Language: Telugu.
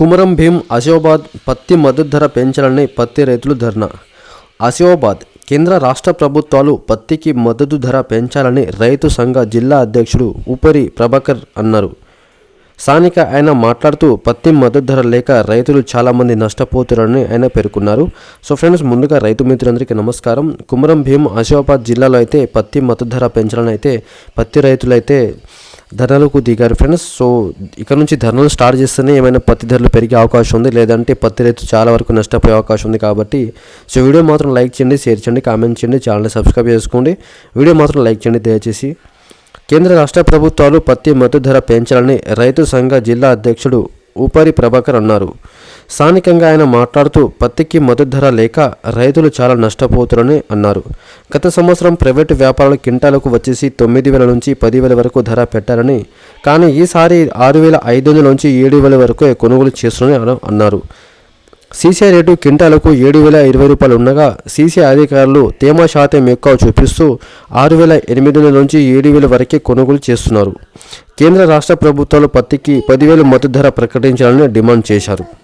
కుమరం భీం ఆసిఫాబాద్ పత్తి మద్దతు ధర పెంచాలని పత్తి రైతులు ధర్నా. ఆసిఫాబాద్ కేంద్ర రాష్ట్ర ప్రభుత్వాలు పత్తికి మద్దతు ధర పెంచాలని రైతు సంఘ జిల్లా అధ్యక్షుడు ఉపరి ప్రభాకర్ అన్నారు. స్థానిక ఆయన మాట్లాడుతూ పత్తి మద్దతు ధర లేక రైతులు చాలామంది నష్టపోతున్నారని ఆయన పేర్కొన్నారు. సో ఫ్రెండ్స్ ముందుగా రైతు మిత్రులందరికీ నమస్కారం. కుమరం భీం ఆసిఫాబాద్ జిల్లాలో అయితే పత్తి మద్దతు ధర పెంచాలని అయితే పత్తి రైతులైతే ధరలకు దిగారు ఫ్రెండ్స్. సో ఇక్కడ నుంచి ధరలు స్టార్ట్ చేస్తేనే ఏమైనా పత్తి ధరలు పెరిగే అవకాశం ఉంది. లేదంటే పత్తి రైతు చాలా వరకు నష్టపోయే అవకాశం ఉంది కాబట్టి. సో వీడియో మాత్రం లైక్ చేయండి షేర్ చేయండి కామెంట్ చేయండి ఛానల్ని సబ్స్క్రైబ్ చేసుకోండి. వీడియో మాత్రం లైక్ చేయండి దయచేసి. కేంద్ర రాష్ట్ర ప్రభుత్వాలు పత్తి మద్దతు ధర పెంచాలని రైతు సంఘ జిల్లా అధ్యక్షుడు ఊపరి ప్రభాకర్ అన్నారు. స్థానికంగా ఆయన మాట్లాడుతూ పత్తికి మద్దతు ధర లేక రైతులు చాలా నష్టపోతున్నారని అన్నారు. గత సంవత్సరం ప్రైవేటు వ్యాపారాలు కింటాలకు వచ్చేసి తొమ్మిది వేల నుంచి పదివేల వరకు ధర పెట్టారని కానీ ఈసారి ఆరు వేల ఐదు వందల నుంచి ఏడు వేల వరకు కొనుగోలు చేస్తున్నారని అన్నారు. సీసీ రేటు క్వింటాలకు ఏడు వేల ఇరవై రూపాయలు ఉండగా సీసీ అధికారులు తేమ శాతం ఎక్కువ చూపిస్తూ ఆరు వేల ఎనిమిది వందల నుంచి ఏడు వేల వరకే కొనుగోలు చేస్తున్నారు. కేంద్ర రాష్ట్ర ప్రభుత్వాలు పత్తికి పదివేలు మద్దతు ధర ప్రకటించాలని డిమాండ్ చేశారు.